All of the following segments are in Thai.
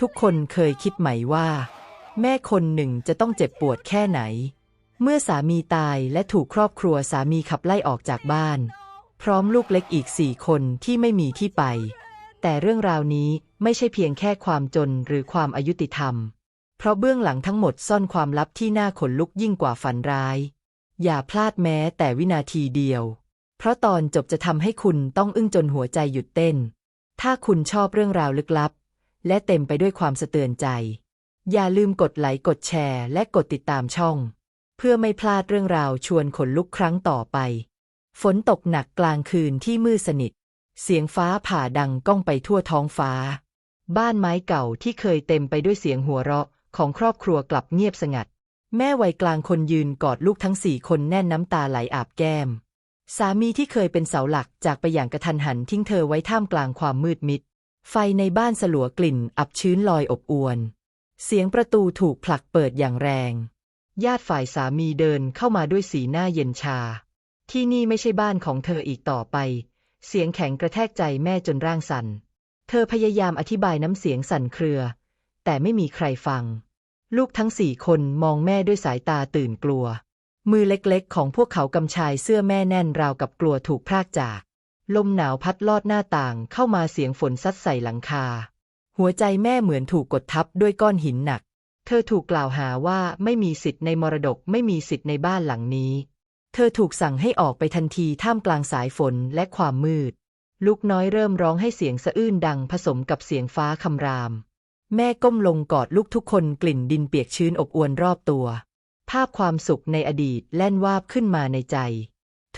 ทุกคนเคยคิดไหมว่า แม่คนหนึ่งจะต้องเจ็บปวดแค่ไหน เมื่อสามีตายและถูกครอบครัวสามีขับไล่ออกจากบ้าน พร้อมลูกเล็กอีกสี่คนที่ไม่มีที่ไป แต่เรื่องราวนี้ไม่ใช่เพียงแค่ความจนหรือความอายุติธรรม เพราะเบื้องหลังทั้งหมดซ่อนความลับที่น่าขนลุกยิ่งกว่าฝันร้าย อย่าพลาดแม้แต่วินาทีเดียว เพราะตอนจบจะทำให้คุณต้องอึ้งจนหัวใจหยุดเต้น ถ้าคุณชอบเรื่องราวลึกลับ และเต็มไปด้วยความสะเตือนใจ อย่าลืมกดไลค์กดแชร์ และกดติดตามช่อง เพื่อไม่พลาดเรื่องราวชวนขนลุกครั้งต่อไป ฝนตกหนักกลางคืนที่มืดสนิท เสียงฟ้าผ่าดังก้องไปทั่วท้องฟ้า บ้านไม้เก่าที่เคยเต็มไปด้วยเสียงหัวเราะของครอบครัวกลับเงียบสงัด แม่วัยกลางคนยืนกอดลูกทั้งสี่คนแน่นน้ำตาไหลอาบแก้ม สามีที่เคยเป็นเสาหลักจากไปอย่างกระทันหันทิ้งเธอไว้ท่ามกลางความมืดมิด ไฟในบ้านสลัวกลิ่นอับชื้นลอยอบอวน เสียงประตูถูกผลักเปิดอย่างแรง ญาติฝ่ายสามีเดินเข้ามาด้วยสีหน้าเย็นชา ที่นี่ไม่ใช่บ้านของเธออีกต่อไป เสียงแข็งกระแทกใจแม่จนร่างสัน่น เธอพยายามอธิบายน้ำเสียงสั่นเครือ แต่ไม่มีใครฟัง ลูกทั้งสี่คนมองแม่ด้วยสายตาตื่นกลัว มือเล็กๆ ของพวกเขากำชายเสื้อแม่แน่นราวกับกลัวถูกพรากจาก ลมหนาวพัดลอดหน้าต่างเข้ามาเสียงฝนซัดใส่หลังคา หัวใจแม่เหมือนถูกกดทับด้วยก้อนหินหนัก เธอถูกกล่าวหาว่าไม่มีสิทธิ์ในมรดกไม่มีสิทธิ์ในบ้านหลังนี้ เธอถูกสั่งให้ออกไปทันทีท่ามกลางสายฝนและความมืด ลูกน้อยเริ่มร้องให้เสียงสะอื้นดังผสมกับเสียงฟ้าคำราม แม่ก้มลงกอดลูกทุกคนกลิ่นดินเปียกชื้นอบอวนรอบตัว ภาพความสุขในอดีตแล่นวาบขึ้นมาในใจ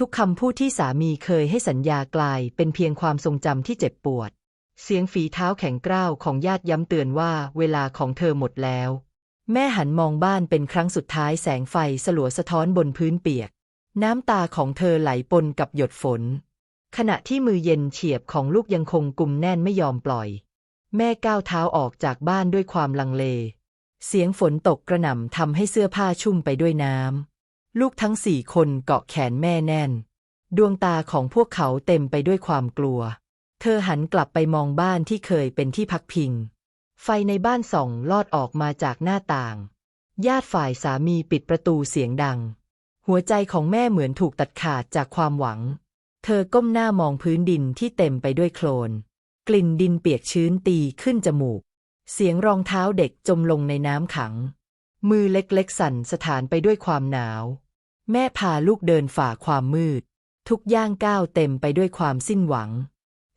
ทุกคำพูดที่สามีเคยให้สัญญากลายเป็นเพียงความทรงจำที่เจ็บปวด เสียงฝีเท้าแข็งกร้าวของญาติย้ำเตือนว่าเวลาของเธอหมดแล้ว แม่หันมองบ้านเป็นครั้งสุดท้ายแสงไฟสลัวสะท้อนบนพื้นเปียก น้ำตาของเธอไหลปนกับหยดฝน ขณะที่มือเย็นเฉียบของลูกยังคงกุมแน่นไม่ยอมปล่อย แม่ก้าวเท้าออกจากบ้านด้วยความลังเล เสียงฝนตกกระหน่ำทำให้เสื้อผ้าชุ่มไปด้วยน้ำ ลูกทั้งสี่คนเกาะแขนแม่แน่น ดวงตาของพวกเขาเต็มไปด้วยความกลัว เธอหันกลับไปมองบ้านที่เคยเป็นที่พักพิง ไฟในบ้านส่องลอดออกมาจากหน้าต่าง ญาติฝ่ายสามีปิดประตูเสียงดัง หัวใจของแม่เหมือนถูกตัดขาดจากความหวัง เธอก้มหน้ามองพื้นดินที่เต็มไปด้วยโคลน กลิ่นดินเปียกชื้นตีขึ้นจมูก เสียงรองเท้าเด็กจมลงในน้ำขัง มือเล็กๆสั่นสถานไปด้วยความหนาว แม่พาลูกเดินฝ่าความมืด ทุกย่างก้าวเต็มไปด้วยความสิ้นหวัง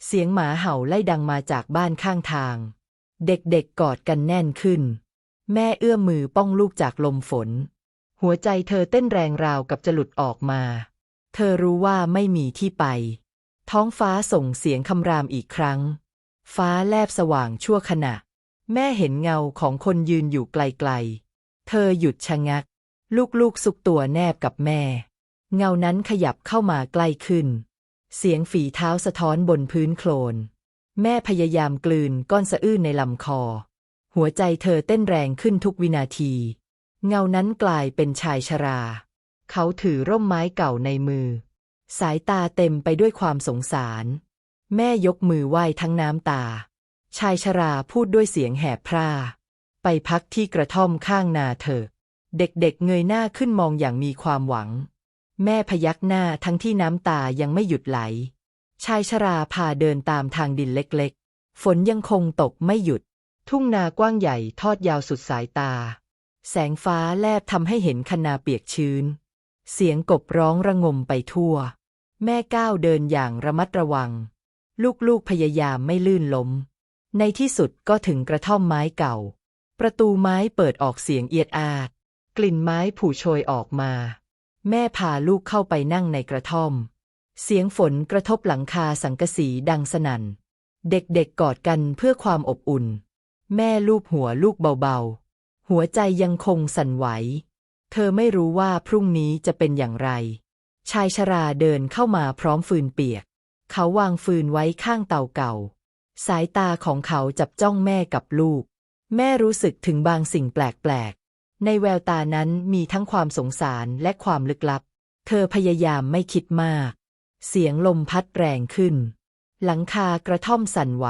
เสียงหมาเห่าไล่ดังมาจากบ้านข้างทาง เด็กๆกอดกันแน่นขึ้น แม่เอื้อมมือป้องลูกจากลมฝน หัวใจเธอเต้นแรงราวกับจะหลุดออกมา เธอรู้ว่าไม่มีที่ไป ท้องฟ้าส่งเสียงคำรามอีกครั้ง ฟ้าแลบสว่างชั่วขณะ แม่เห็นเงาของคนยืนอยู่ไกลๆ เธอหยุดชะงัก ลูกๆสุกตัวแนบกับแม่ เงานั้นขยับเข้ามาใกล้ขึ้น เสียงฝีเท้าสะท้อนบนพื้นโคลน แม่พยายามกลืนก้อนสะอื้นในลำคอ หัวใจเธอเต้นแรงขึ้นทุกวินาที เงานั้นกลายเป็นชายชรา เขาถือร่มไม้เก่าในมือ สายตาเต็มไปด้วยความสงสาร แม่ยกมือไหว้ทั้งน้ำตา ชายชราพูดด้วยเสียงแหบพร่า ไปพักที่กระท่อมข้างนาเถอะ เด็กๆเงยหน้าขึ้นมองอย่างมีความหวัง แม่พยักหน้าทั้งที่น้ำตายังไม่หยุดไหล ชายชราพาเดินตามทางดินเล็กๆ ฝนยังคงตกไม่หยุด ทุ่งนากว้างใหญ่ทอดยาวสุดสายตา แสงฟ้าแลบทำให้เห็นคนาเปียกชื้น เสียงกบร้องระงมไปทั่ว แม่ก้าวเดินอย่างระมัดระวัง ลูกๆพยายามไม่ลื่นล้ม ในที่สุดก็ถึงกระท่อมไม้เก่า ประตูไม้เปิดออกเสียงเอียดอาด กลิ่นไม้ผูโชยออกมา แม่พาลูกเข้าไปนั่งในกระท่อม เสียงฝนกระทบหลังคาสังกะสีดังสนั่น เด็กๆกอดกันเพื่อความอบอุ่น แม่ลูบหัวลูกเบาๆ หัวใจยังคงสั่นไหว เธอไม่รู้ว่าพรุ่งนี้จะเป็นอย่างไร ชายชราเดินเข้ามาพร้อมฟืนเปียก เขาวางฟืนไว้ข้างเตาเก่า สายตาของเขาจับจ้องแม่กับลูก แม่รู้สึกถึงบางสิ่งแปลก ในแววตานั้นมีทั้งความสงสารและความลึกลับ เธอพยายามไม่คิดมาก เสียงลมพัดแรงขึ้น หลังคากระท่อมสั่นไหว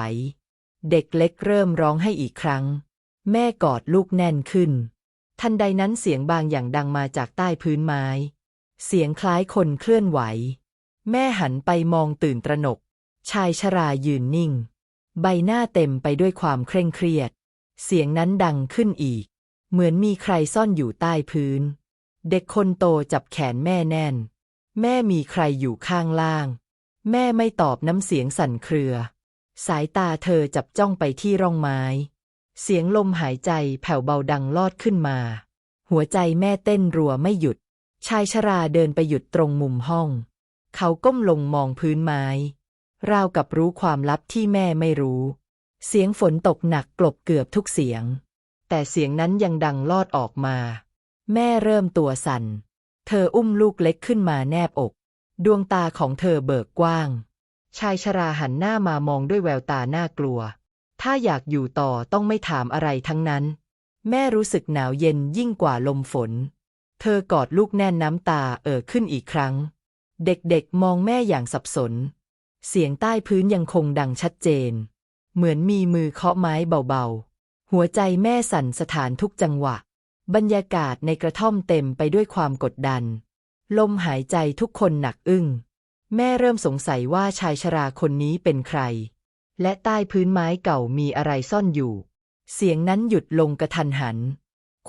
เด็กเล็กเริ่มร้องให้อีกครั้ง แม่กอดลูกแน่นขึ้น ทันใดนั้นเสียงบางอย่างดังมาจากใต้พื้นไม้ เสียงคล้ายคนเคลื่อนไหว แม่หันไปมองตื่นตระหนก ชายชรายืนนิ่ง ใบหน้าเต็มไปด้วยความเคร่งเครียด เสียงนั้นดังขึ้นอีก เหมือนมีใครซ่อนอยู่ใต้พื้น เด็กคนโตจับแขนแม่แน่น แม่มีใครอยู่ข้างล่าง แม่ไม่ตอบน้ำเสียงสั่นเครือ สายตาเธอจับจ้องไปที่ร่องไม้ เสียงลมหายใจแผ่วเบาดังลอดขึ้นมา หัวใจแม่เต้นรัวไม่หยุด ชายชราเดินไปหยุดตรงมุมห้อง เขาก้มลงมองพื้นไม้ ราวกับรู้ความลับที่แม่ไม่รู้ เสียงฝนตกหนักกลบเกือบทุกเสียง แต่เสียงนั้นยังดังลอดออกมา แม่เริ่มตัวสั่น เธออุ้มลูกเล็กขึ้นมาแนบอก ดวงตาของเธอเบิกกว้าง ชายชราหันหน้ามามองด้วยแววตาน่ากลัว ถ้าอยากอยู่ต่อต้องไม่ถามอะไรทั้งนั้น แม่รู้สึกหนาวเย็นยิ่งกว่าลมฝน เธอกอดลูกแน่นน้ำตาเอ่อขึ้นอีกครั้ง เด็กๆมองแม่อย่างสับสน เสียงใต้พื้นยังคงดังชัดเจน เหมือนมีมือเคาะไม้เบาๆ หัวใจแม่สั่นสถานทุกจังหวะ บรรยากาศในกระท่อมเต็มไปด้วยความกดดัน ลมหายใจทุกคนหนักอึ้ง แม่เริ่มสงสัยว่าชายชราคนนี้เป็นใคร และใต้พื้นไม้เก่ามีอะไรซ่อนอยู่ เสียงนั้นหยุดลงกระทันหัน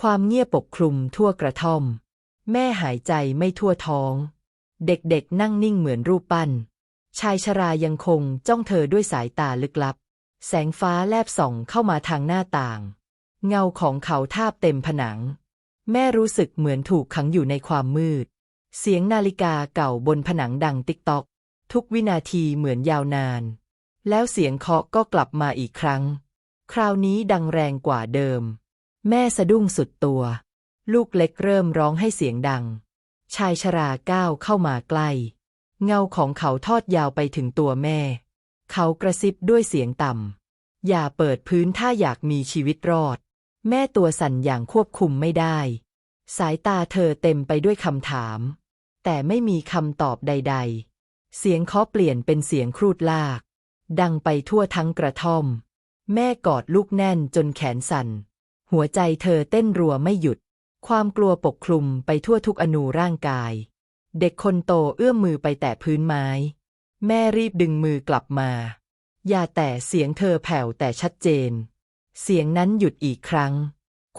ความเงียบปกคลุมทั่วกระท่อม แม่หายใจไม่ทั่วท้อง เด็กๆนั่งนิ่งเหมือนรูปปั้น ชายชรายังคงจ้องเธอด้วยสายตาลึกลับ แสงฟ้าแลบส่องเข้ามาทางหน้าต่าง เงาของเขาทาบเต็มผนัง แม่รู้สึกเหมือนถูกขังอยู่ในความมืด เสียงนาฬิกาเก่าบนผนังดังติ๊กตอก ทุกวินาทีเหมือนยาวนาน แล้วเสียงเคาะก็กลับมาอีกครั้ง คราวนี้ดังแรงกว่าเดิม แม่สะดุ้งสุดตัว ลูกเล็กเริ่มร้องให้เสียงดัง ชายชราก้าวเข้ามาใกล้ เงาของเขาทอดยาวไปถึงตัวแม่ เขากระซิบด้วยเสียงต่ำ อย่าเปิดพื้นถ้าอยากมีชีวิตรอด แม่ตัวสั่นอย่างควบคุมไม่ได้ สายตาเธอเต็มไปด้วยคำถาม แต่ไม่มีคำตอบใด ๆ เสียงเคาะเปลี่ยนเป็นเสียงครูดลาก ดังไปทั่วทั้งกระท่อม แม่กอดลูกแน่นจนแขนสั่น หัวใจเธอเต้นรัวไม่หยุด ความกลัวปกคลุมไปทั่วทุกอนูร่างกาย เด็กคนโตเอื้อมมือไปแตะพื้นไม้ แม่รีบดึงมือกลับมา อย่าแต่เสียงเธอแผ่วแต่ชัดเจน เสียงนั้นหยุดอีกครั้ง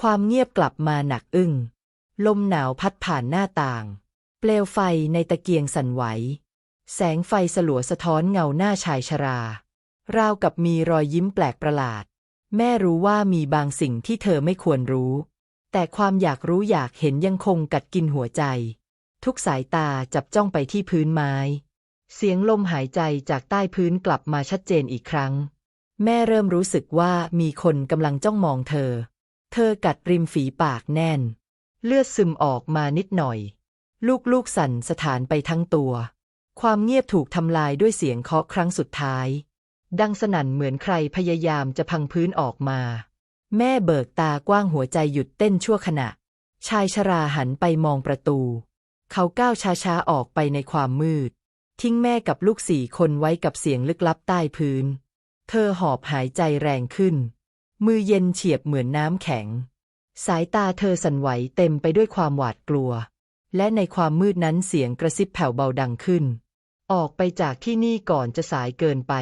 ความเงียบกลับมาหนักอึ้ง ลมหนาวพัดผ่านหน้าต่าง เปลวไฟในตะเกียงสั่นไหว แสงไฟสลัวสะท้อนเงาหน้าชายชรา ราวกับมีรอยยิ้มแปลกประหลาด แม่รู้ว่ามีบางสิ่งที่เธอไม่ควรรู้ แต่ความอยากรู้อยากเห็นยังคงกัดกินหัวใจ ทุกสายตาจับจ้องไปที่พื้นไม้ เสียงลมหายใจจากใต้พื้นกลับมาชัดเจนอีกครั้ง แม่เริ่มรู้สึกว่ามีคนกำลังจ้องมองเธอ เธอกัดริมฝีปากแน่น เลือดซึมออกมานิดหน่อย ลูกๆสั่นสถานไปทั้งตัว ความเงียบถูกทำลายด้วยเสียงเคาะครั้งสุดท้าย ดังสนั่นเหมือนใครพยายามจะพังพื้นออกมา แม่เบิกตากว้างหัวใจหยุดเต้นชั่วขณะ ชายชราหันไปมองประตู เขาก้าวช้าๆออกไปในความมืด ทิ้งแม่กับลูกสี่คนไว้กับเสียงลึกลับใต้พื้น เธอหอบหายใจแรงขึ้น มือเย็นเฉียบเหมือนน้ำแข็ง สายตาเธอสั่นไหวเต็มไปด้วยความหวาดกลัว และในความมืดนั้นเสียงกระซิบแผ่วเบาดังขึ้น ออกไปจากที่นี่ก่อนจะสายเกินไป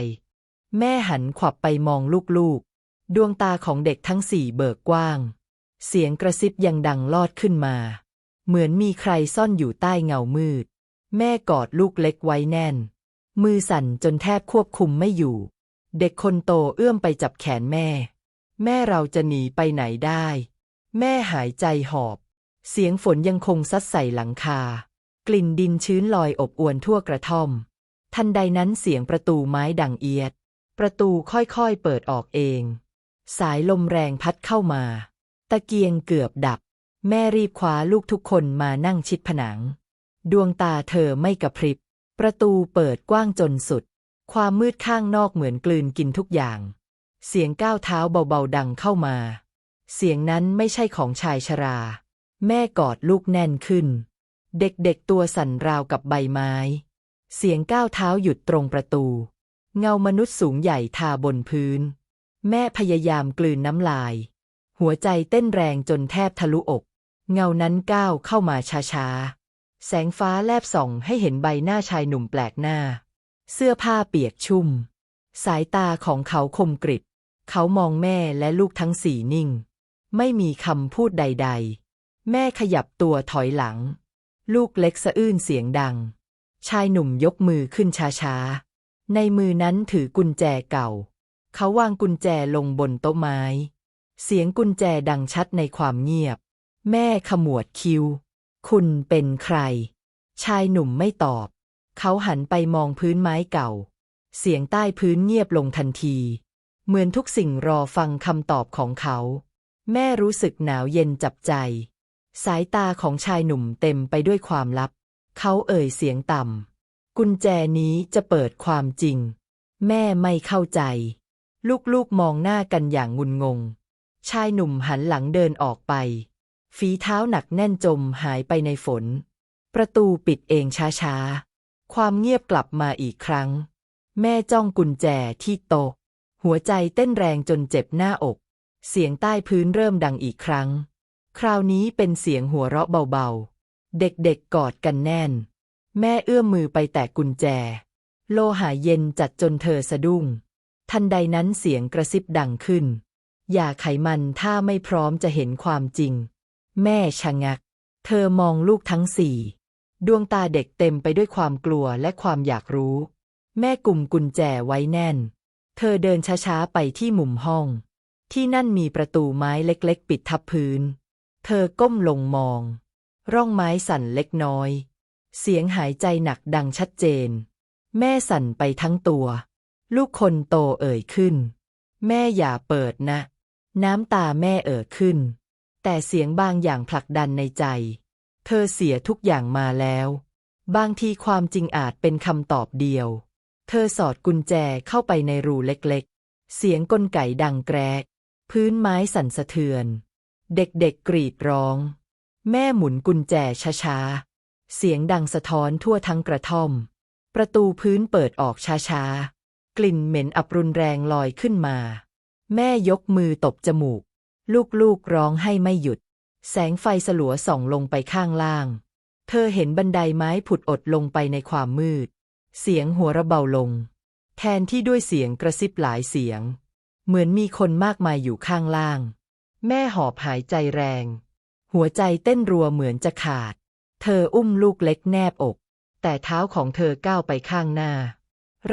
แม่หันขวับไปมองลูกๆ ดวงตาของเด็กทั้งสี่เบิกกว้าง เสียงกระซิบยังดังลอดขึ้นมา เหมือนมีใครซ่อนอยู่ใต้เงามืด แม่กอดลูกเล็กไว้แน่น มือสั่นจนแทบควบคุมไม่อยู่ เด็กคนโตเอื้อมไปจับแขนแม่ แม่เราจะหนีไปไหนได้ แม่หายใจหอบ เสียงฝนยังคงซัดใส่หลังคา กลิ่นดินชื้นลอยอบอวนทั่วกระท่อม ทันใดนั้นเสียงประตูไม้ดังเอียด ประตูค่อยๆเปิดออกเอง สายลมแรงพัดเข้ามา ตะเกียงเกือบดับ แม่รีบคว้าลูกทุกคนมานั่งชิดผนัง ดวงตาเธอไม่กระพริบ ประตูเปิดกว้างจนสุด ความมืดข้างนอกเหมือนกลืนกินทุกอย่าง เสียงก้าวเท้าเบาๆดังเข้ามา เสียงนั้นไม่ใช่ของชายชรา แม่กอดลูกแน่นขึ้น เด็กๆตัวสั่นราวกับใบไม้ เสียงก้าวเท้าหยุดตรงประตู เงามนุษย์สูงใหญ่ทาบนพื้น แม่พยายามกลืนน้ำลาย หัวใจเต้นแรงจนแทบทะลุอก เงานั้นก้าวเข้ามาช้าๆ แสงฟ้าแลบส่องให้เห็นใบหน้าชายหนุ่มแปลกหน้า เสื้อผ้าเปียกชุ่ม สายตาของเขาคมกริบ เขามองแม่และลูกทั้งสี่นิ่ง ไม่มีคำพูดใด ๆ แม่ขยับตัวถอยหลัง ลูกเล็กสะอื้นเสียงดัง ชายหนุ่มยกมือขึ้นช้าๆ ในมือนั้นถือกุญแจเก่า เขาวางกุญแจลงบนโต๊ะไม้ เสียงกุญแจดังชัดในความเงียบ แม่ขมวดคิ้ว คุณเป็นใคร ชายหนุ่มไม่ตอบ เขาหันไปมองพื้นไม้เก่า เสียงใต้พื้นเงียบลงทันที เหมือนทุกสิ่งรอฟังคำตอบของเขา แม่รู้สึกหนาวเย็นจับใจ สายตาของชายหนุ่มเต็มไปด้วยความลับ เขาเอ่ยเสียงต่ำ กุญแจนี้จะเปิดความจริง แม่ไม่เข้าใจ ลูกๆมองหน้ากันอย่างงุนงง ชายหนุ่มหันหลังเดินออกไป ฝีเท้าหนักแน่นจมหายไปในฝน ประตูปิดเองช้าๆ ความเงียบกลับมาอีกครั้ง แม่จ้องกุญแจที่โต หัวใจเต้นแรงจนเจ็บหน้าอก เสียงใต้พื้นเริ่มดังอีกครั้ง คราวนี้เป็นเสียงหัวเราะเบาๆ เด็กๆกอดกันแน่น แม่เอื้อมมือไปแตะกุญแจ โลหะเย็นจัดจนเธอสะดุ้ง ทันใดนั้นเสียงกระซิบดังขึ้น อย่าไขมันถ้าไม่พร้อมจะเห็นความจริง แม่ชะงัก เธอมองลูกทั้งสี่ ดวงตาเด็กเต็มไปด้วยความกลัวและความอยากรู้ แม่กุมกุญแจไว้แน่น เธอเดินช้าๆไปที่มุมห้อง ที่นั่นมีประตูไม้เล็กๆ ปิดทับพื้น เธอก้มลงมอง ร่องไม้สั่นเล็กน้อย เสียงหายใจหนักดังชัดเจน แม่สั่นไปทั้งตัว ลูกคนโตเอ่ยขึ้น แม่อย่าเปิดนะ น้ำตาแม่เอ่อขึ้น แต่เสียงบางอย่างผลักดันในใจ เธอเสียทุกอย่างมาแล้ว บางทีความจริงอาจเป็นคำตอบเดียว เธอสอดกุญแจเข้าไปในรูเล็กๆ เสียงกลไกดังแกรก พื้นไม้สั่นสะเทือน เด็กๆกรีดร้อง แม่หมุนกุญแจช้าๆ เสียงดังสะท้อนทั่วทั้งกระท่อม ประตูพื้นเปิดออกช้าๆ กลิ่นเหม็นอับรุนแรงลอยขึ้นมา แม่ยกมือตบจมูก ลูกๆร้องให้ไม่หยุด แสงไฟสลัวส่องลงไปข้างล่าง เธอเห็นบันไดไม้ผุดอดลงไปในความมืด เสียงหัวระเบาลง แทนที่ด้วยเสียงกระซิบหลายเสียง เหมือนมีคนมากมายอยู่ข้างล่าง แม่หอบหายใจแรง หัวใจเต้นรัวเหมือนจะขาด เธออุ้มลูกเล็กแนบอก แต่เท้าของเธอก้าวไปข้างหน้า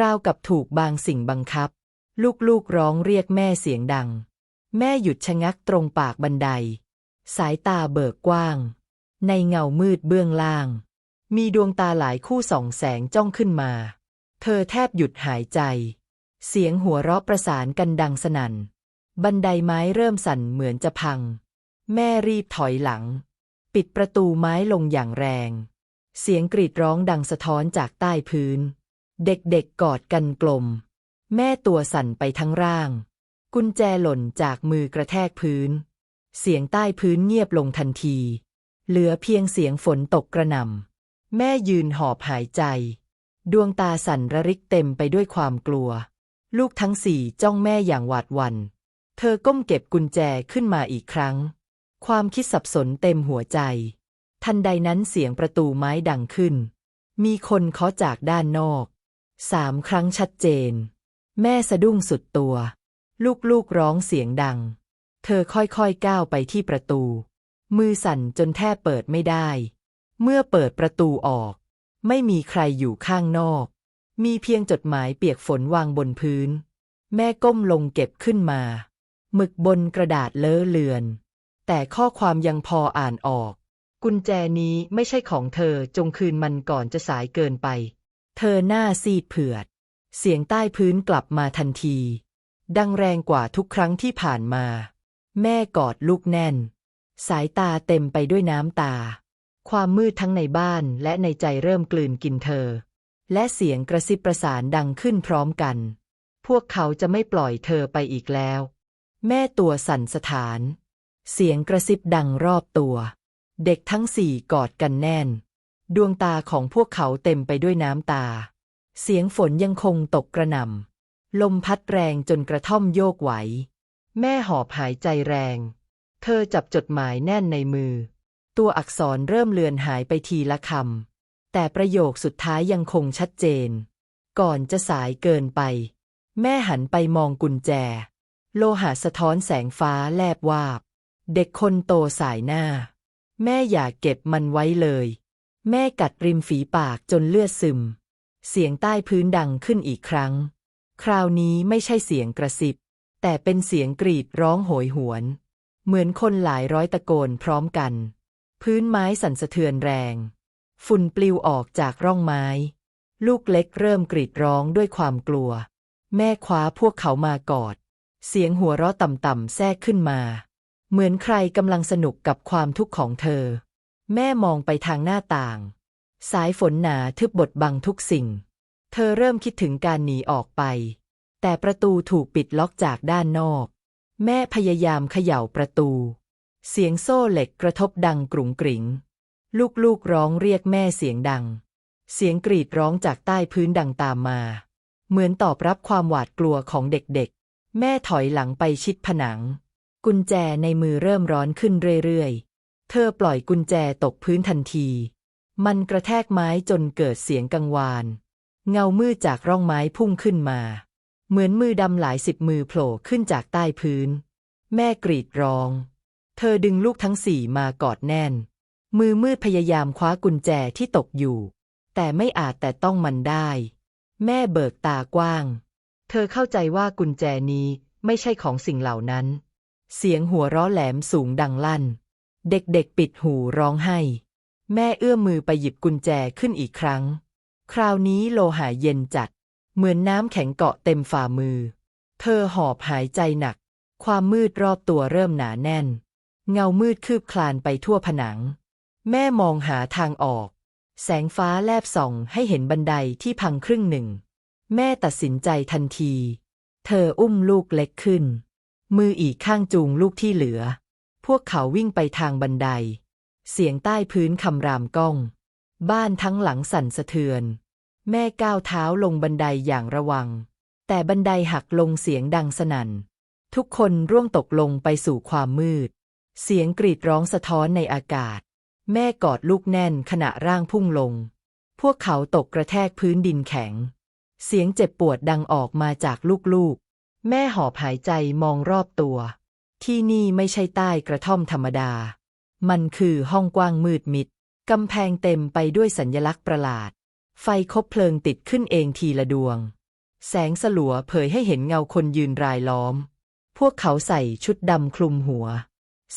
ราวกับถูกบางสิ่งบังคับ ลูกๆร้องเรียกแม่เสียงดัง แม่หยุดชะงักตรงปากบันได สายตาเบิกกว้าง ในเงามืดเบื้องล่าง มีดวงตาหลายคู่ส่องแสงจ้องขึ้นมา เธอแทบหยุดหายใจ เสียงหัวเราะประสานกันดังสนั่น บันไดไม้เริ่มสั่นเหมือนจะพัง แม่รีบถอยหลัง ปิดประตูไม้ลงอย่างแรง เสียงกรีดร้องดังสะท้อนจากใต้พื้น เด็กๆกอดกันกลม แม่ตัวสั่นไปทั้งร่าง กุญแจหล่นจากมือกระแทกพื้น เสียงใต้พื้นเงียบลงทันที เหลือเพียงเสียงฝนตกกระหน่ำแม่ยืนหอบหายใจ ดวงตาสั่นระริกเต็มไปด้วยความกลัว ลูกทั้งสี่จ้องแม่อย่างหวาดหวั่นเธอก้มเก็บกุญแจขึ้นมาอีกครั้ง ความคิดสับสนเต็มหัวใจ ทันใดนั้นเสียงประตูไม้ดังขึ้น มีคนเคาะจากด้านนอก สามครั้งชัดเจน แม่สะดุ้งสุดตัว ลูกๆร้องเสียงดัง เธอค่อยๆก้าวไปที่ประตู มือสั่นจนแทบเปิดไม่ได้ เมื่อเปิดประตูออก ไม่มีใครอยู่ข้างนอก มีเพียงจดหมายเปียกฝนวางบนพื้น แม่ก้มลงเก็บขึ้นมา หมึกบนกระดาษเลอะเลือน แต่ข้อความยังพออ่านออก กุญแจนี้ไม่ใช่ของเธอจงคืนมันก่อนจะสายเกินไป เธอหน้าซีดเผือด เสียงใต้พื้นกลับมาทันที ดังแรงกว่าทุกครั้งที่ผ่านมา แม่กอดลูกแน่น สายตาเต็มไปด้วยน้ำตา ความมืดทั้งในบ้านและในใจเริ่มกลืนกินเธอ และเสียงกระซิบประสานดังขึ้นพร้อมกัน พวกเขาจะไม่ปล่อยเธอไปอีกแล้ว แม่ตัวสั่นสถาน เสียงกระซิบดังรอบตัว เด็กทั้งสี่กอดกันแน่น ดวงตาของพวกเขาเต็มไปด้วยน้ำตา เสียงฝนยังคงตกกระหน่ำ ลมพัดแรงจนกระท่อมโยกไหว แม่หอบหายใจแรง เธอจับจดหมายแน่นในมือ ตัวอักษรเริ่มเลือนหายไปทีละคำ แต่ประโยคสุดท้ายยังคงชัดเจน ก่อนจะสายเกินไป แม่หันไปมองกุญแจ โลหะสะท้อนแสงฟ้าแลบวาบ เด็กคนโตสายหน้า แม่อย่าเก็บมันไว้เลย แม่กัดริมฝีปากจนเลือดซึม เสียงใต้พื้นดังขึ้นอีกครั้ง คราวนี้ไม่ใช่เสียงกระซิบ แต่เป็นเสียงกรีดร้องโหยหวน เหมือนคนหลายร้อยตะโกนพร้อมกัน พื้นไม้สั่นสะเทือนแรง ฝุ่นปลิวออกจากร่องไม้ ลูกเล็กเริ่มกรีดร้องด้วยความกลัว แม่คว้าพวกเขามากอด เสียงหัวเราะต่ำๆแทรกขึ้นมา เหมือนใครกำลังสนุกกับความทุกข์ของเธอ แม่มองไปทางหน้าต่าง สายฝนหนาทึบบดบังทุกสิ่ง เธอเริ่มคิดถึงการหนีออกไป แต่ประตูถูกปิดล็อกจากด้านนอก แม่พยายามเขย่าประตู เสียงโซ่เหล็กกระทบดังกรุงกริงลูกๆร้องเรียกแม่เสียงดัง เสียงกรีดร้องจากใต้พื้นดังตามมา เหมือนตอบรับความหวาดกลัวของเด็กๆ แม่ถอยหลังไปชิดผนัง กุญแจในมือเริ่มร้อนขึ้นเรื่อยๆ เธอปล่อยกุญแจตกพื้นทันที มันกระแทกไม้จนเกิดเสียงกังวาน เงามืดจากร่องไม้พุ่งขึ้นมา เหมือนมือดำหลายสิบมือโผล่ขึ้นจากใต้พื้น แม่กรีดร้อง เธอดึงลูกทั้งสี่มากอดแน่น มือมืดพยายามคว้ากุญแจที่ตกอยู่ แต่ไม่อาจแต่ต้องมันได้ แม่เบิกตากว้าง เธอเข้าใจว่ากุญแจนี้ไม่ใช่ของสิ่งเหล่านั้น เสียงหัวเราะแหลมสูงดังลั่น เด็กๆปิดหูร้องไห้ แม่เอื้อมมือไปหยิบกุญแจขึ้นอีกครั้ง คราวนี้โลหะเย็นจัด เหมือนน้ำแข็งเกาะเต็มฝ่ามือ เธอหอบหายใจหนัก ความมืดรอบตัวเริ่มหนาแน่น เงามืดคืบคลานไปทั่วผนัง แม่มองหาทางออก แสงฟ้าแลบส่องให้เห็นบันไดที่พังครึ่งหนึ่ง แม่ตัดสินใจทันที เธออุ้มลูกเล็กขึ้น มืออีกข้างจูงลูกที่เหลือ พวกเขาวิ่งไปทางบันได เสียงใต้พื้นคำรามก้อง บ้านทั้งหลังสั่นสะเทือน แม่ก้าวเท้าลงบันไดอย่างระวัง แต่บันไดหักลงเสียงดังสนั่น ทุกคนร่วงตกลงไปสู่ความมืด เสียงกรีดร้องสะท้อนในอากาศ แม่กอดลูกแน่นขณะร่างพุ่งลง พวกเขาตกกระแทกพื้นดินแข็ง เสียงเจ็บปวดดังออกมาจากลูกๆ แม่หอบหายใจมองรอบตัว ที่นี่ไม่ใช่ใต้กระท่อมธรรมดา มันคือห้องกว้างมืดมิดกำแพงเต็มไปด้วยสัญลักษณ์ประหลาด ไฟคบเพลิงติดขึ้นเองทีละดวง แสงสลัวเผยให้เห็นเงาคนยืนรายล้อม พวกเขาใส่ชุดดำคลุมหัว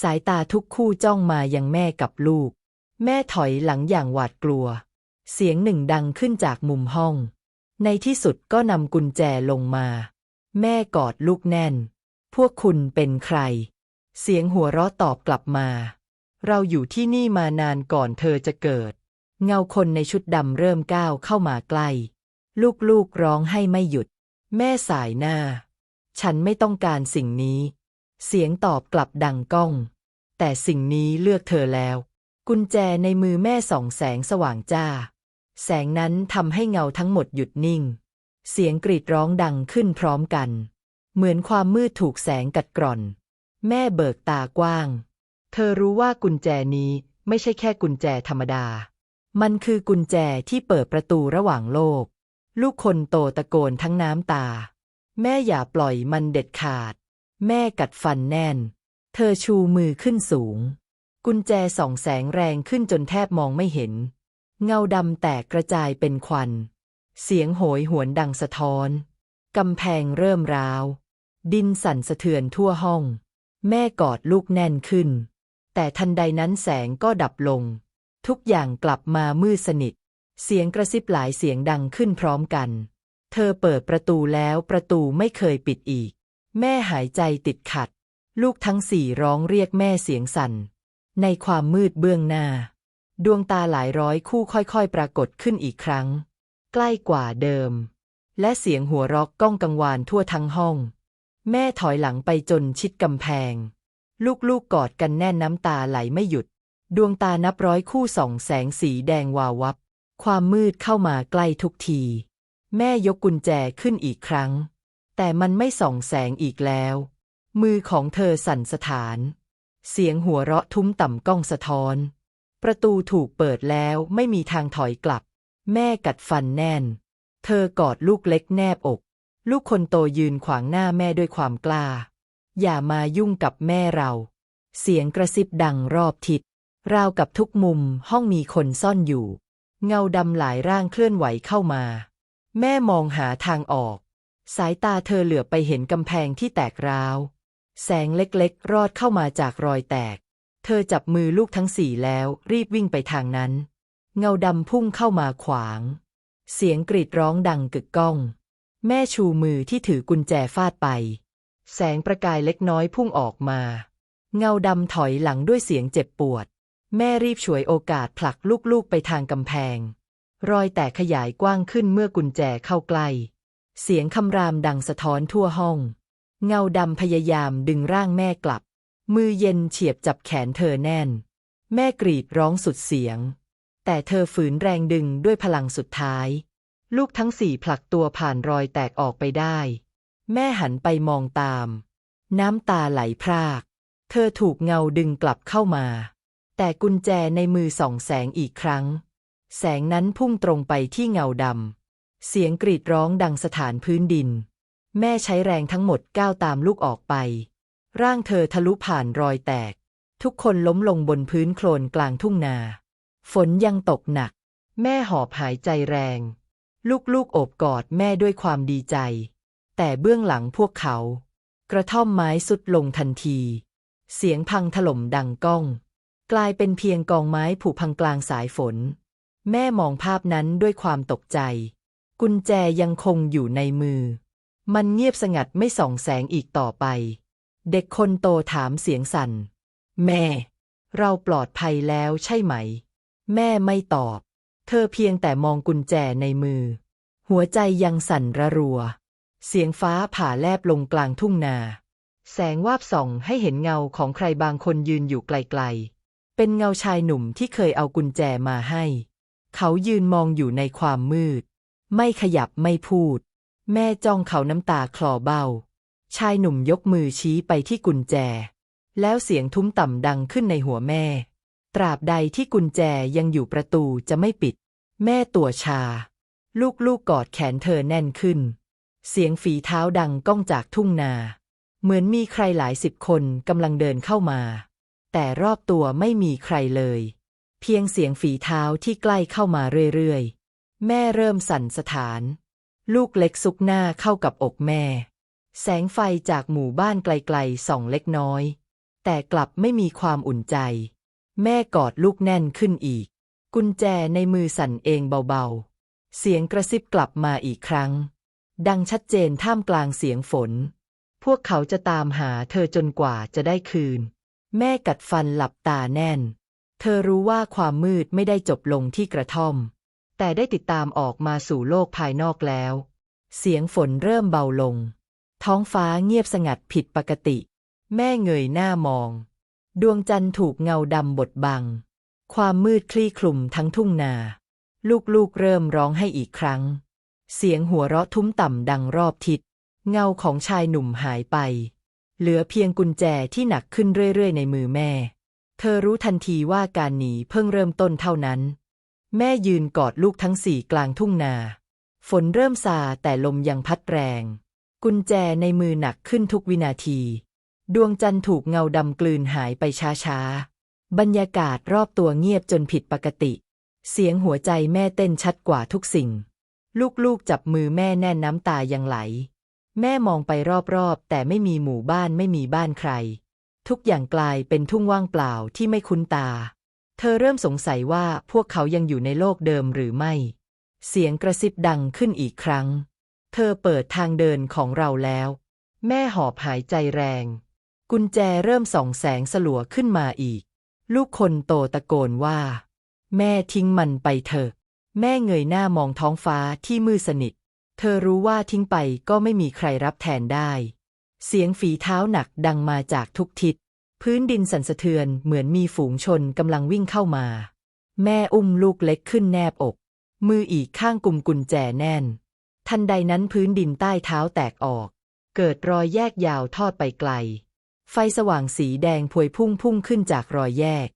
สายตาทุกคู่จ้องมายังแม่กับลูก แม่ถอยหลังอย่างหวาดกลัว เสียงหนึ่งดังขึ้นจากมุมห้อง ในที่สุดก็นำกุญแจลงมา แม่กอดลูกแน่น พวกคุณเป็นใคร เสียงหัวเราะตอบกลับมา เราอยู่ที่นี่มานานก่อนเธอจะเกิด เงาคนในชุดดำเริ่มก้าวเข้ามาใกล้ ลูกๆร้องให้ไม่หยุด แม่สายหน้า ฉันไม่ต้องการสิ่งนี้ เสียงตอบกลับดังก้อง แต่สิ่งนี้เลือกเธอแล้ว กุญแจในมือแม่ส่องแสงสว่างจ้า แสงนั้นทำให้เงาทั้งหมดหยุดนิ่ง เสียงกรีดร้องดังขึ้นพร้อมกัน เหมือนความมืดถูกแสงกัดกร่อน แม่เบิกตากว้าง เธอรู้ว่ากุญแจนี้ไม่ใช่แค่กุญแจธรรมดา มันคือกุญแจที่เปิดประตูระหว่างโลก ลูกคนโตตะโกนทั้งน้ำตา แม่อย่าปล่อยมันเด็ดขาด แม่กัดฟันแน่น เธอชูมือขึ้นสูง กุญแจส่องแสงแรงขึ้นจนแทบมองไม่เห็น เงาดำแตกกระจายเป็นควัน เสียงโหยหวนดังสะท้อนกำแพงเริ่มร้าว ดินสั่นสะเทือนทั่วห้อง แม่กอดลูกแน่นขึ้น แต่ทันใดนั้นแสงก็ดับลง ทุกอย่างกลับมามืดสนิท เสียงกระซิบหลายเสียงดังขึ้นพร้อมกัน เธอเปิดประตูแล้วประตูไม่เคยปิดอีก แม่หายใจติดขัด ลูกทั้งสี่ร้องเรียกแม่เสียงสั่น ในความมืดเบื้องหน้า ดวงตาหลายร้อยคู่ค่อยๆ ปรากฏขึ้นอีกครั้ง ใกล้กว่าเดิม และเสียงหัวเรอกก้องกังวานทั่วทั้งห้อง แม่ถอยหลังไปจนชิดกำแพง ลูกๆกกอดกันแน่นน้ำตาไหลไม่หยุด ดวงตานับร้อยคู่ส่องแสงสีแดงวาววับ ความมืดเข้ามาใกล้ทุกที แม่ยกกุญแจขึ้นอีกครั้ง แต่มันไม่ส่องแสงอีกแล้ว มือของเธอสั่นสะท้าน เสียงหัวเราะทุ้มต่ำก้องสะท้อน ประตูถูกเปิดแล้วไม่มีทางถอยกลับ แม่กัดฟันแน่น เธอกอดลูกเล็กแนบอก ลูกคนโตยืนขวางหน้าแม่ด้วยความกล้า อย่ามายุ่งกับแม่เรา เสียงกระซิบดังรอบทิศ ราวกับทุกมุมห้องมีคนซ่อนอยู่ เงาดำหลายร่างเคลื่อนไหวเข้ามา แม่มองหาทางออก สายตาเธอเหลือบไปเห็นกำแพงที่แตกร้าว แสงเล็กๆ รอดเข้ามาจากรอยแตก เธอจับมือลูกทั้งสี่แล้วรีบวิ่งไปทางนั้น เงาดำพุ่งเข้ามาขวาง เสียงกรีดร้องดังกึกก้อง แม่ชูมือที่ถือกุญแจฟาดไป แสงประกายเล็กน้อยพุ่งออกมา เงาดำถอยหลังด้วยเสียงเจ็บปวด แม่รีบฉวยโอกาสผลักลูกๆไปทางกำแพง รอยแตกขยายกว้างขึ้นเมื่อกุญแจเข้าใกล้ เสียงคำรามดังสะท้อนทั่วห้อง เงาดำพยายามดึงร่างแม่กลับ มือเย็นเฉียบจับแขนเธอแน่น แม่กรีดร้องสุดเสียง แต่เธอฝืนแรงดึงด้วยพลังสุดท้าย ลูกทั้งสี่ผลักตัวผ่านรอยแตกออกไปได้ แม่หันไปมองตาม น้ำตาไหลพราก เธอถูกเงาดึงกลับเข้ามา แต่กุญแจในมือส่องแสงอีกครั้ง แสงนั้นพุ่งตรงไปที่เงาดำ เสียงกรีดร้องดังสถานพื้นดิน แม่ใช้แรงทั้งหมดก้าวตามลูกออกไป ร่างเธอทะลุผ่านรอยแตก ทุกคนล้มลงบนพื้นโคลนกลางทุ่งนา ฝนยังตกหนัก แม่หอบหายใจแรง ลูกๆโอบกอดแม่ด้วยความดีใจ แต่เบื้องหลังพวกเขา กระท่อมไม้สุดลงทันที เสียงพังถล่มดังก้อง กลายเป็นเพียงกองไม้ผุพังกลางสายฝน แม่มองภาพนั้นด้วยความตกใจ กุญแจยังคงอยู่ในมือ มันเงียบสงัดไม่ส่องแสงอีกต่อไป เด็กคนโตถามเสียงสั่น แม่ เราปลอดภัยแล้วใช่ไหม แม่ไม่ตอบ เธอเพียงแต่มองกุญแจในมือ หัวใจยังสั่นระรัว เสียงฟ้าผ่าแลบลงกลางทุ่งนา แสงวาบส่องให้เห็นเงาของใครบางคนยืนอยู่ไกลๆ เป็นเงาชายหนุ่มที่เคยเอากุญแจมาให้ เขายืนมองอยู่ในความมืด ไม่ขยับไม่พูด แม่จ้องเขาน้ำตาคลอเบ้า ชายหนุ่มยกมือชี้ไปที่กุญแจ แล้วเสียงทุ้มต่ำดังขึ้นในหัวแม่ ตราบใดที่กุญแจยังอยู่ประตูจะไม่ปิด แม่ตัวชา ลูกๆกกอดแขนเธอแน่นขึ้น เสียงฝีเท้าดังก้องจากทุ่งนา เหมือนมีใครหลายสิบคนกำลังเดินเข้ามา แต่รอบตัวไม่มีใครเลย เพียงเสียงฝีเท้าที่ใกล้เข้ามาเรื่อยๆ แม่เริ่มสั่นสถาน ลูกเล็กซุกหน้าเข้ากับอกแม่ แสงไฟจากหมู่บ้านไกลๆส่องเล็กน้อย แต่กลับไม่มีความอุ่นใจ แม่กอดลูกแน่นขึ้นอีก กุญแจในมือสั่นเองเบาๆ เสียงกระซิบกลับมาอีกครั้ง ดังชัดเจนท่ามกลางเสียงฝน พวกเขาจะตามหาเธอจนกว่าจะได้คืน แม่กัดฟันหลับตาแน่น เธอรู้ว่าความมืดไม่ได้จบลงที่กระท่อม แต่ได้ติดตามออกมาสู่โลกภายนอกแล้ว เสียงฝนเริ่มเบาลง ท้องฟ้าเงียบสงัดผิดปกติ แม่เงยหน้ามอง ดวงจันทร์ถูกเงาดำบดบัง ความมืดคลี่คลุมทั้งทุ่งนา ลูกๆเริ่มร้องให้อีกครั้ง เสียงหัวเราะทุ้มต่ำดังรอบทิศ เงาของชายหนุ่มหายไป เหลือเพียงกุญแจที่หนักขึ้นเรื่อยๆ ในมือแม่ เธอรู้ทันทีว่าการหนีเพิ่งเริ่มต้นเท่านั้น แม่ยืนกอดลูกทั้งสี่กลางทุ่งนา ฝนเริ่มซาแต่ลมยังพัดแรง กุญแจในมือหนักขึ้นทุกวินาที ดวงจันทร์ถูกเงาดำกลืนหายไปช้าๆ บรรยากาศรอบตัวเงียบจนผิดปกติ เสียงหัวใจแม่เต้นชัดกว่าทุกสิ่ง ลูกๆจับมือแม่แน่นน้ำตายังไหล แม่มองไปรอบๆ แต่ไม่มีหมู่บ้านไม่มีบ้านใคร ทุกอย่างกลายเป็นทุ่งว่างเปล่าที่ไม่คุ้นตา เธอเริ่มสงสัยว่าพวกเขายังอยู่ในโลกเดิมหรือไม่ เสียงกระซิบดังขึ้นอีกครั้ง เธอเปิดทางเดินของเราแล้ว แม่หอบหายใจแรง กุญแจเริ่มส่องแสงสลัวขึ้นมาอีก ลูกคนโตตะโกนว่า แม่ทิ้งมันไปเถอะ แม่เงยหน้ามองท้องฟ้าที่มืดสนิท เธอรู้ว่าทิ้งไปก็ไม่มีใครรับแทนได้ เสียงฝีเท้าหนักดังมาจากทุกทิศ พื้นดินสั่นสะเทือนเหมือนมีฝูงชนกำลังวิ่งเข้ามา แม่อุ้มลูกเล็กขึ้นแนบอก มืออีกข้างกุมกุญแจแน่น ทันใดนั้นพื้นดินใต้เท้าแตกออก เกิดรอยแยกยาวทอดไปไกล ไฟสว่างสีแดงพวยพุ่งพุ่งขึ้นจากรอยแยก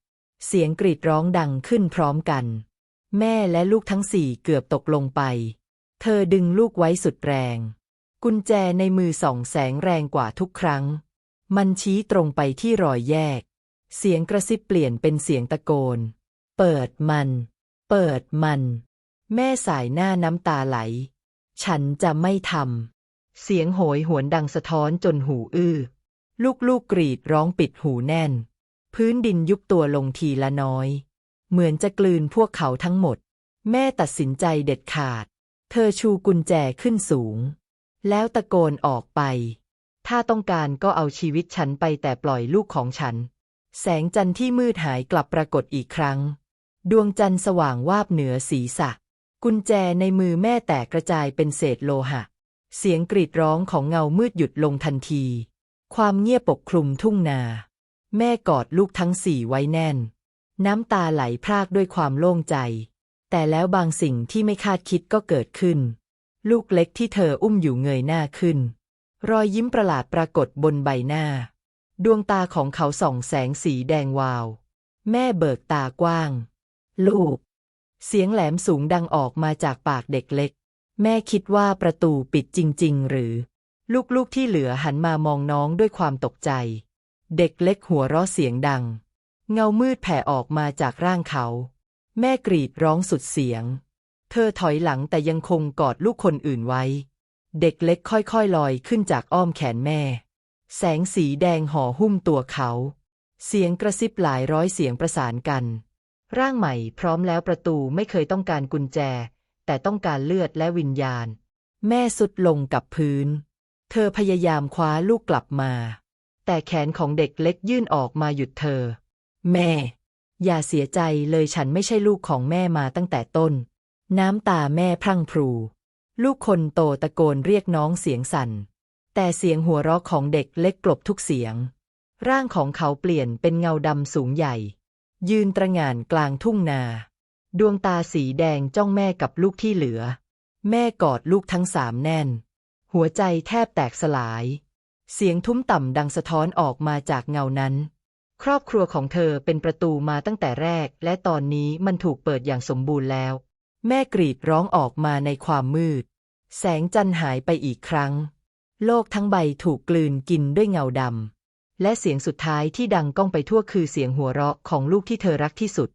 เสียงกรีดร้องดังขึ้นพร้อมกัน แม่และลูกทั้งสี่เกือบตกลงไป เธอดึงลูกไว้สุดแรง กุญแจในมือส่องแสงแรงกว่าทุกครั้ง มันชี้ตรงไปที่รอยแยก เสียงกระซิบเปลี่ยนเป็นเสียงตะโกน เปิดมัน เปิดมัน แม่สายหน้าน้ำตาไหล ฉันจะไม่ทำ เสียงโหยหวนดังสะท้อนจนหูอื้อ ลูกๆกรีดร้องปิดหูแน่น พื้นดินยุบตัวลงทีละน้อย เหมือนจะกลืนพวกเขาทั้งหมด แม่ตัดสินใจเด็ดขาด เธอชูกุญแจขึ้นสูง แล้วตะโกนออกไป ถ้าต้องการก็เอาชีวิตฉันไปแต่ปล่อยลูกของฉัน แสงจันทร์ที่มืดหายกลับปรากฏอีกครั้ง ดวงจันทร์สว่างวาบเหนือศีรษะ กุญแจในมือแม่แตกกระจายเป็นเศษโลหะ เสียงกรีดร้องของเงามืดหยุดลงทันที ความเงียบปกคลุมทุ่งนา แม่กอดลูกทั้งสี่ไว้แน่น น้ำตาไหลพรากด้วยความโล่งใจ แต่แล้วบางสิ่งที่ไม่คาดคิดก็เกิดขึ้น ลูกเล็กที่เธออุ้มอยู่เงยหน้าขึ้น รอยยิ้มประหลาดปรากฏบนใบหน้า ดวงตาของเขาส่องแสงสีแดงวาว แม่เบิกตากว้าง ลูก เสียงแหลมสูงดังออกมาจากปากเด็กเล็ก แม่คิดว่าประตูปิดจริง ๆ หรือ ลูกๆที่เหลือหันมามองน้องด้วยความตกใจ เด็กเล็กหัวเราะเสียงดัง เงามืดแผ่ออกมาจากร่างเขา แม่กรีดร้องสุดเสียง เธอถอยหลังแต่ยังคงกอดลูกคนอื่นไว้ เด็กเล็กค่อยๆลอยขึ้นจากอ้อมแขนแม่ แสงสีแดงห่อหุ้มตัวเขา เสียงกระซิบหลายร้อยเสียงประสานกัน ร่างใหม่พร้อมแล้วประตูไม่เคยต้องการกุญแจ แต่ต้องการเลือดและวิญญาณ แม่สุดลงกับพื้น เธอพยายามคว้าลูกกลับมา แต่แขนของเด็กเล็กยื่นออกมาหยุดเธอ แม่ อย่าเสียใจเลยฉันไม่ใช่ลูกของแม่มาตั้งแต่ต้น น้ำตาแม่พรั่งพรู ลูกคนโตตะโกนเรียกน้องเสียงสั่น แต่เสียงหัวเราะของเด็กเล็กกลบทุกเสียง ร่างของเขาเปลี่ยนเป็นเงาดำสูงใหญ่ ยืนตระหง่านกลางทุ่งนา ดวงตาสีแดงจ้องแม่กับลูกที่เหลือ แม่กอดลูกทั้งสามแน่น หัวใจแทบแตกสลาย เสียงทุ้มต่ำดังสะท้อนออกมาจากเงานั้น ครอบครัวของเธอเป็นประตูมาตั้งแต่แรก และตอนนี้มันถูกเปิดอย่างสมบูรณ์แล้ว แม่กรีดร้องออกมาในความมืด แสงจันทร์หายไปอีกครั้ง โลกทั้งใบถูกกลืนกินด้วยเงาดำและเสียงสุดท้ายที่ดังก้องไปทั่วคือเสียงหัวเราะของลูกที่เธอรักที่สุด